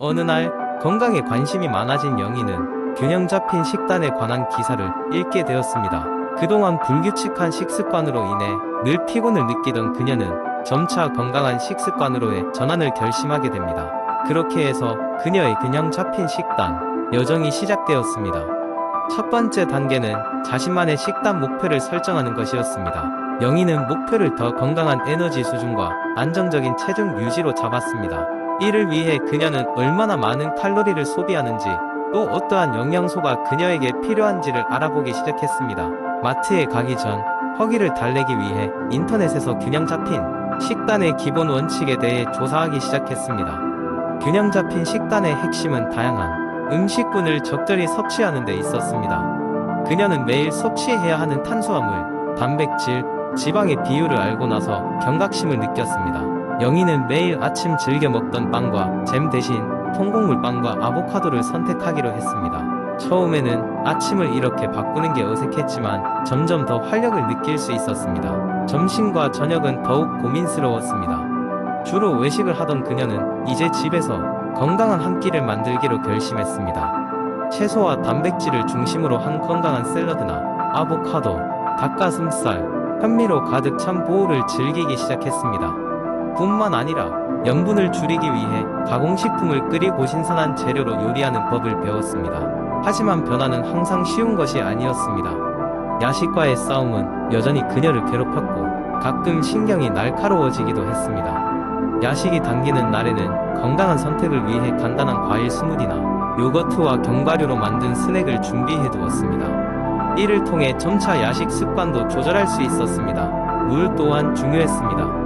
어느 날 건강에 관심이 많아진 영희는 균형 잡힌 식단에 관한 기사를 읽게 되었습니다. 그동안 불규칙한 식습관으로 인해 늘 피곤을 느끼던 그녀는 점차 건강한 식습관으로의 전환을 결심하게 됩니다. 그렇게 해서 그녀의 균형 잡힌 식단 여정이 시작되었습니다. 첫 번째 단계는 자신만의 식단 목표를 설정하는 것이었습니다. 영희는 목표를 더 건강한 에너지 수준과 안정적인 체중 유지로 잡았습니다. 이를 위해 그녀는 얼마나 많은 칼로리를 소비하는지 또 어떠한 영양소가 그녀에게 필요한지를 알아보기 시작했습니다. 마트에 가기 전 허기를 달래기 위해 인터넷에서 균형 잡힌 식단의 기본 원칙에 대해 조사하기 시작했습니다. 균형 잡힌 식단의 핵심은 다양한 음식군을 적절히 섭취하는 데 있었습니다. 그녀는 매일 섭취해야 하는 탄수화물, 단백질, 지방의 비율을 알고 나서 경각심을 느꼈습니다. 영희는 매일 아침 즐겨 먹던 빵과 잼 대신 통곡물 빵과 아보카도를 선택하기로 했습니다. 처음에는 아침을 이렇게 바꾸는 게 어색했지만 점점 더 활력을 느낄 수 있었습니다. 점심과 저녁은 더욱 고민스러웠습니다. 주로 외식을 하던 그녀는 이제 집에서 건강한 한 끼를 만들기로 결심했습니다. 채소와 단백질을 중심으로 한 건강한 샐러드나 아보카도, 닭가슴살, 현미로 가득 찬 보호를 즐기기 시작했습니다. 뿐만 아니라 염분을 줄이기 위해 가공식품을 끓이고 신선한 재료로 요리하는 법을 배웠습니다. 하지만 변화는 항상 쉬운 것이 아니었습니다. 야식과의 싸움은 여전히 그녀를 괴롭혔고 가끔 신경이 날카로워지기도 했습니다. 야식이 당기는 날에는 건강한 선택을 위해 간단한 과일 스무디나 요거트와 견과류로 만든 스낵을 준비해 두었습니다. 이를 통해 점차 야식 습관도 조절할 수 있었습니다. 물 또한 중요했습니다.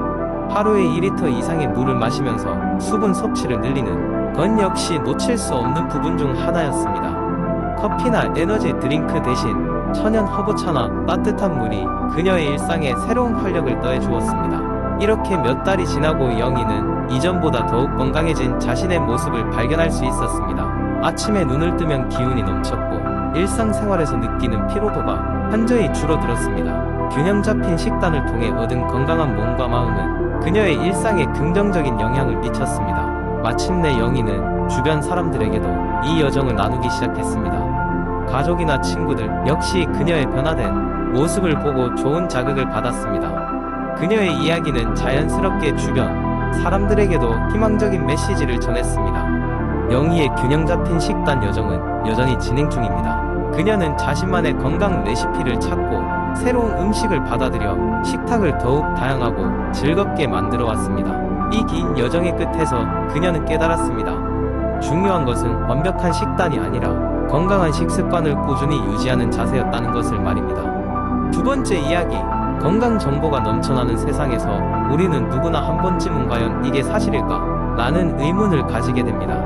하루에 2리터 이상의 물을 마시면서 수분 섭취를 늘리는 건 역시 놓칠 수 없는 부분 중 하나였습니다. 커피나 에너지 드링크 대신 천연 허브차나 따뜻한 물이 그녀의 일상에 새로운 활력을 더해 주었습니다. 이렇게 몇 달이 지나고 영희는 이전보다 더욱 건강해진 자신의 모습을 발견할 수 있었습니다. 아침에 눈을 뜨면 기운이 넘쳤고 일상생활에서 느끼는 피로도가 현저히 줄어들었습니다. 균형 잡힌 식단을 통해 얻은 건강한 몸과 마음은 그녀의 일상에 긍정적인 영향을 미쳤습니다. 마침내 영희는 주변 사람들에게도 이 여정을 나누기 시작했습니다. 가족이나 친구들 역시 그녀의 변화된 모습을 보고 좋은 자극을 받았습니다. 그녀의 이야기는 자연스럽게 주변 사람들에게도 희망적인 메시지를 전했습니다. 영희의 균형 잡힌 식단 여정은 여전히 진행 중입니다. 그녀는 자신만의 건강 레시피를 찾고 새로운 음식을 받아들여 식탁을 더욱 다양하고 즐겁게 만들어 왔습니다. 이 긴 여정의 끝에서 그녀는 깨달았습니다. 중요한 것은 완벽한 식단이 아니라 건강한 식습관을 꾸준히 유지하는 자세였다는 것을 말입니다. 두 번째 이야기. 건강 정보가 넘쳐나는 세상에서 우리는 누구나 한 번쯤은 과연 이게 사실일까? 라는 의문을 가지게 됩니다.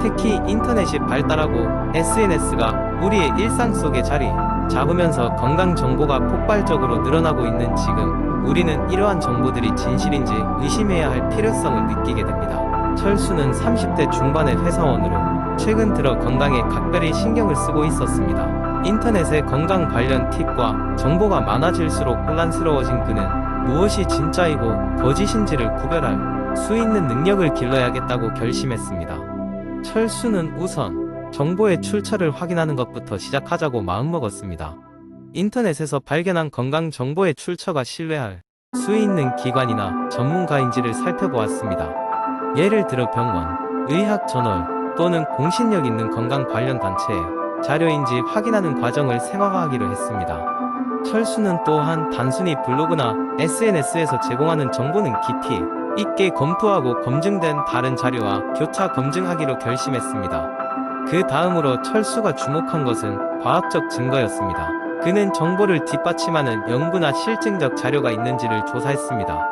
특히 인터넷이 발달하고 SNS가 우리의 일상 속에 자리 잡으면서 건강 정보가 폭발적으로 늘어나고 있는 지금 우리는 이러한 정보들이 진실인지 의심해야 할 필요성을 느끼게 됩니다. 철수는 30대 중반의 회사원으로 최근 들어 건강에 각별히 신경을 쓰고 있었습니다. 인터넷에 건강 관련 팁과 정보가 많아질수록 혼란스러워진 그는 무엇이 진짜이고 거짓인지를 구별할 수 있는 능력을 길러야겠다고 결심했습니다. 철수는 우선 정보의 출처를 확인하는 것부터 시작하자고 마음먹었습니다. 인터넷에서 발견한 건강 정보의 출처가 신뢰할 수 있는 기관이나 전문가인지를 살펴보았습니다. 예를 들어 병원, 의학 저널 또는 공신력 있는 건강 관련 단체의 자료인지 확인하는 과정을 생활화하기로 했습니다. 철수는 또한 단순히 블로그나 SNS에서 제공하는 정보는 깊이 있게 검토하고 검증된 다른 자료와 교차 검증하기로 결심했습니다. 그 다음으로 철수가 주목한 것은 과학적 증거였습니다. 그는 정보를 뒷받침하는 연구나 실증적 자료가 있는지를 조사했습니다.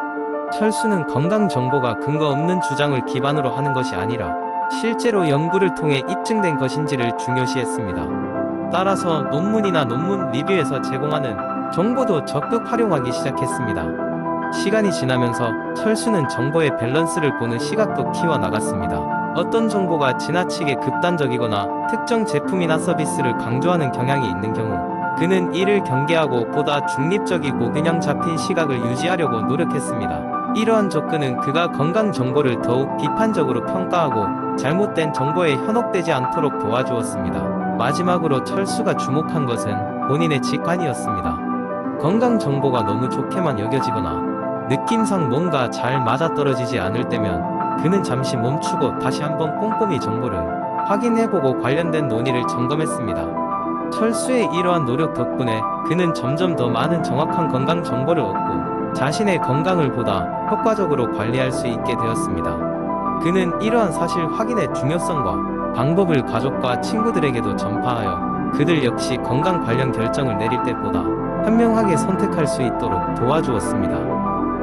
철수는 건강 정보가 근거 없는 주장을 기반으로 하는 것이 아니라 실제로 연구를 통해 입증된 것인지를 중요시했습니다. 따라서 논문이나 논문 리뷰에서 제공하는 정보도 적극 활용하기 시작했습니다. 시간이 지나면서 철수는 정보의 밸런스를 보는 시각도 키워 나갔습니다. 어떤 정보가 지나치게 극단적이거나 특정 제품이나 서비스를 강조하는 경향이 있는 경우 그는 이를 경계하고 보다 중립적이고 균형 잡힌 시각을 유지하려고 노력했습니다. 이러한 접근은 그가 건강 정보를 더욱 비판적으로 평가하고 잘못된 정보에 현혹되지 않도록 도와주었습니다. 마지막으로 철수가 주목한 것은 본인의 직관이었습니다. 건강 정보가 너무 좋게만 여겨지거나 느낌상 뭔가 잘 맞아떨어지지 않을 때면 그는 잠시 멈추고 다시 한번 꼼꼼히 정보를 확인해보고 관련된 논의를 점검했습니다. 철수의 이러한 노력 덕분에 그는 점점 더 많은 정확한 건강 정보를 얻고 자신의 건강을 보다 효과적으로 관리할 수 있게 되었습니다. 그는 이러한 사실 확인의 중요성과 방법을 가족과 친구들에게도 전파하여 그들 역시 건강 관련 결정을 내릴 때보다 현명하게 선택할 수 있도록 도와주었습니다.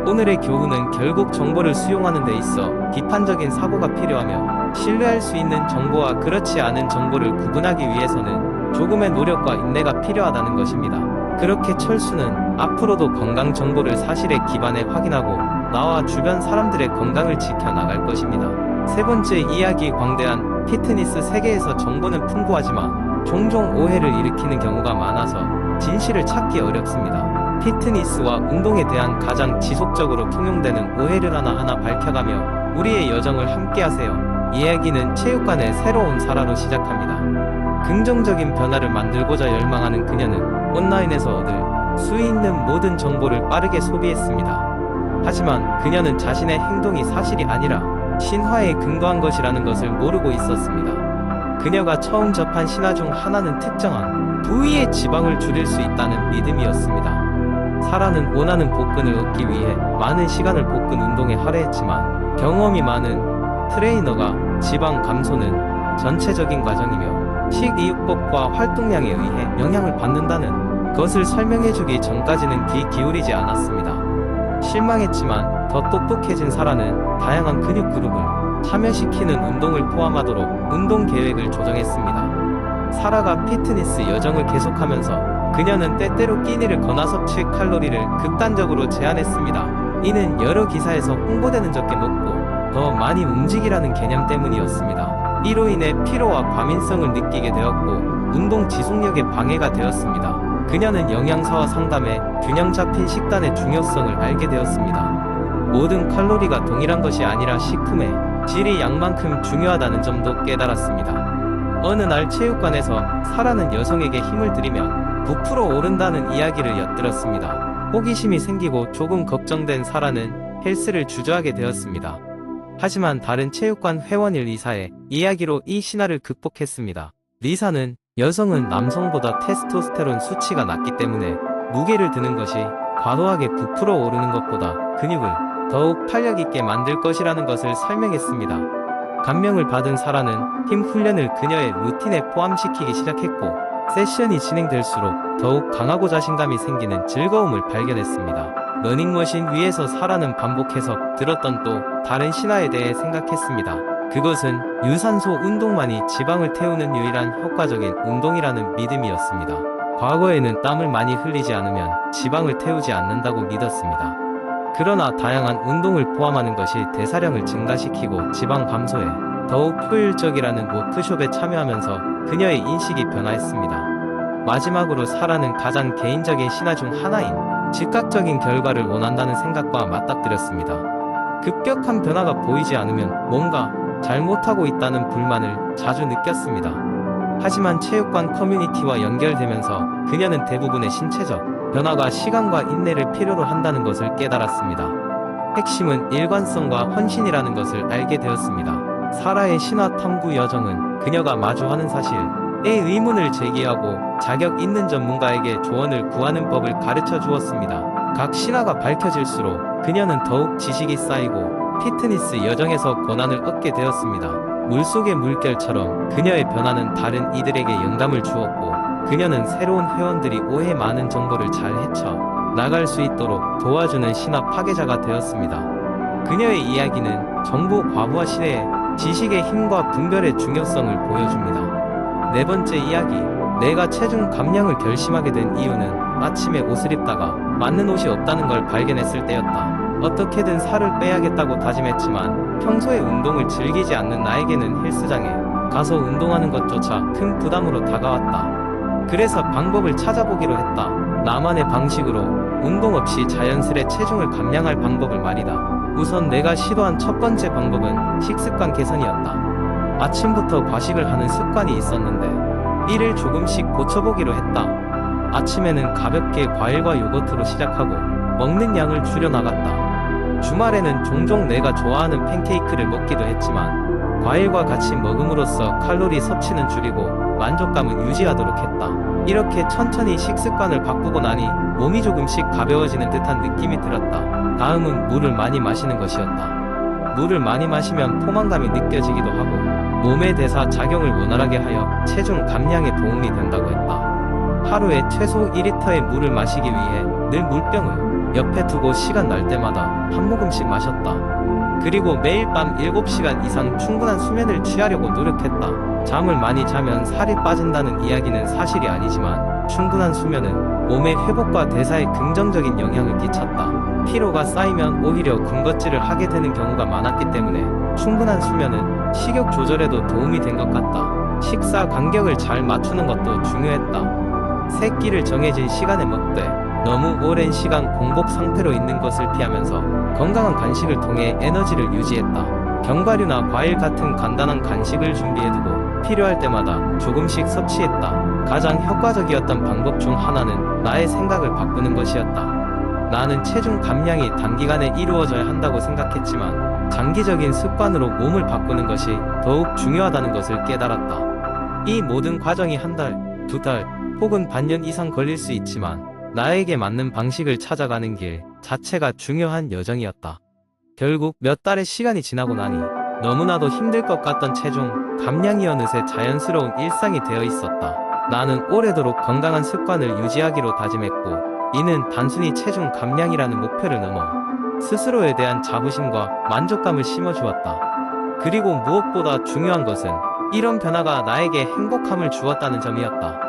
오늘의 교훈은 결국 정보를 수용하는 데 있어 비판적인 사고가 필요하며 신뢰할 수 있는 정보와 그렇지 않은 정보를 구분하기 위해서는 조금의 노력과 인내가 필요하다는 것입니다. 그렇게 철수는 앞으로도 건강 정보를 사실에 기반해 확인하고 나와 주변 사람들의 건강을 지켜 나갈 것입니다. 세 번째 이야기 광대한 피트니스 세계에서 정보는 풍부하지만 종종 오해를 일으키는 경우가 많아서 진실을 찾기 어렵습니다. 피트니스와 운동에 대한 가장 지속적으로 통용되는 오해를 하나하나 밝혀가며 우리의 여정을 함께하세요. 이야기는 체육관의 새로운 사라로 시작합니다. 긍정적인 변화를 만들고자 열망하는 그녀는 온라인에서 얻을 수 있는 모든 정보를 빠르게 소비했습니다. 하지만 그녀는 자신의 행동이 사실이 아니라 신화에 근거한 것이라는 것을 모르고 있었습니다. 그녀가 처음 접한 신화 중 하나는 특정한 부위의 지방을 줄일 수 있다는 믿음이었습니다. 사라는 원하는 복근을 얻기 위해 많은 시간을 복근 운동에 할애했지만 경험이 많은 트레이너가 지방 감소는 전체적인 과정이며 식이요법과 활동량에 의해 영향을 받는다는 것을 설명해주기 전까지는 귀 기울이지 않았습니다. 실망했지만 더 똑똑해진 사라는 다양한 근육 그룹을 참여시키는 운동을 포함하도록 운동 계획을 조정했습니다. 사라가 피트니스 여정을 계속하면서 그녀는 때때로 끼니를 거나 섭취 칼로리를 극단적으로 제한했습니다. 이는 여러 기사에서 홍보되는 적게 먹고 더 많이 움직이라는 개념 때문이었습니다. 이로 인해 피로와 과민성을 느끼게 되었고 운동 지속력에 방해가 되었습니다. 그녀는 영양사와 상담에 균형 잡힌 식단의 중요성을 알게 되었습니다. 모든 칼로리가 동일한 것이 아니라 식품의 질이 양만큼 중요하다는 점도 깨달았습니다. 어느 날 체육관에서 사라는 여성에게 힘을 들이면 부풀어 오른다는 이야기를 엿들었습니다. 호기심이 생기고 조금 걱정된 사라는 헬스를 주저하게 되었습니다. 하지만 다른 체육관 회원일 리사의 이야기로 이 신화를 극복했습니다. 리사는 여성은 남성보다 테스토스테론 수치가 낮기 때문에 무게를 드는 것이 과도하게 부풀어 오르는 것보다 근육을 더욱 탄력 있게 만들 것이라는 것을 설명했습니다. 감명을 받은 사라는 팀 훈련을 그녀의 루틴에 포함시키기 시작했고 세션이 진행될수록 더욱 강하고 자신감이 생기는 즐거움을 발견했습니다. 러닝머신 위에서 사라는 반복해서 들었던 또 다른 신화에 대해 생각했습니다. 그것은 유산소 운동만이 지방을 태우는 유일한 효과적인 운동이라는 믿음이었습니다. 과거에는 땀을 많이 흘리지 않으면 지방을 태우지 않는다고 믿었습니다. 그러나 다양한 운동을 포함하는 것이 대사량을 증가시키고 지방 감소에 더욱 효율적이라는 워크숍에 참여하면서 그녀의 인식이 변화했습니다. 마지막으로 사라는 가장 개인적인 신화 중 하나인 즉각적인 결과를 원한다는 생각과 맞닥뜨렸습니다. 급격한 변화가 보이지 않으면 뭔가 잘못하고 있다는 불만을 자주 느꼈습니다. 하지만 체육관 커뮤니티와 연결되면서 그녀는 대부분의 신체적 변화가 시간과 인내를 필요로 한다는 것을 깨달았습니다. 핵심은 일관성과 헌신이라는 것을 알게 되었습니다. 사라의 신화 탐구 여정은 그녀가 마주하는 사실에 의문을 제기하고 자격 있는 전문가에게 조언을 구하는 법을 가르쳐 주었습니다. 각 신화가 밝혀질수록 그녀는 더욱 지식이 쌓이고 피트니스 여정에서 권한을 얻게 되었습니다. 물속의 물결처럼 그녀의 변화는 다른 이들에게 영감을 주었고 그녀는 새로운 회원들이 오해 많은 정보를 잘 헤쳐 나갈 수 있도록 도와주는 신화 파괴자가 되었습니다. 그녀의 이야기는 정보 과부하 시대에 지식의 힘과 분별의 중요성을 보여줍니다. 네 번째 이야기. 내가 체중 감량을 결심하게 된 이유는 아침에 옷을 입다가 맞는 옷이 없다는 걸 발견했을 때였다. 어떻게든 살을 빼야겠다고 다짐했지만 평소에 운동을 즐기지 않는 나에게는 헬스장에 가서 운동하는 것조차 큰 부담으로 다가왔다. 그래서 방법을 찾아보기로 했다. 나만의 방식으로 운동 없이 자연스레 체중을 감량할 방법을 말이다. 우선 내가 시도한 첫 번째 방법은 식습관 개선이었다. 아침부터 과식을 하는 습관이 있었는데 이를 조금씩 고쳐보기로 했다. 아침에는 가볍게 과일과 요거트로 시작하고 먹는 양을 줄여나갔다. 주말에는 종종 내가 좋아하는 팬케이크를 먹기도 했지만 과일과 같이 먹음으로써 칼로리 섭취는 줄이고 만족감은 유지하도록 했다. 이렇게 천천히 식습관을 바꾸고 나니 몸이 조금씩 가벼워지는 듯한 느낌이 들었다. 다음은 물을 많이 마시는 것이었다. 물을 많이 마시면 포만감이 느껴지기도 하고 몸의 대사 작용을 원활하게 하여 체중 감량에 도움이 된다고 했다. 하루에 최소 1리터의 물을 마시기 위해 늘 물병을 옆에 두고 시간 날 때마다 한 모금씩 마셨다. 그리고 매일 밤 7시간 이상 충분한 수면을 취하려고 노력했다. 잠을 많이 자면 살이 빠진다는 이야기는 사실이 아니지만 충분한 수면은 몸의 회복과 대사에 긍정적인 영향을 끼쳤다. 피로가 쌓이면 오히려 군것질을 하게 되는 경우가 많았기 때문에 충분한 수면은 식욕 조절에도 도움이 된 것 같다. 식사 간격을 잘 맞추는 것도 중요했다. 세 끼를 정해진 시간에 먹되 너무 오랜 시간 공복 상태로 있는 것을 피하면서 건강한 간식을 통해 에너지를 유지했다. 견과류나 과일 같은 간단한 간식을 준비해두고 필요할 때마다 조금씩 섭취했다. 가장 효과적이었던 방법 중 하나는 나의 생각을 바꾸는 것이었다. 나는 체중 감량이 단기간에 이루어져야 한다고 생각했지만 장기적인 습관으로 몸을 바꾸는 것이 더욱 중요하다는 것을 깨달았다. 이 모든 과정이 한 달, 두 달, 혹은 반년 이상 걸릴 수 있지만 나에게 맞는 방식을 찾아가는 길 자체가 중요한 여정이었다. 결국 몇 달의 시간이 지나고 나니 너무나도 힘들 것 같던 체중 감량이 어느새 자연스러운 일상이 되어 있었다. 나는 오래도록 건강한 습관을 유지하기로 다짐했고 이는 단순히 체중 감량이라는 목표를 넘어 스스로에 대한 자부심과 만족감을 심어주었다. 그리고 무엇보다 중요한 것은 이런 변화가 나에게 행복함을 주었다는 점이었다.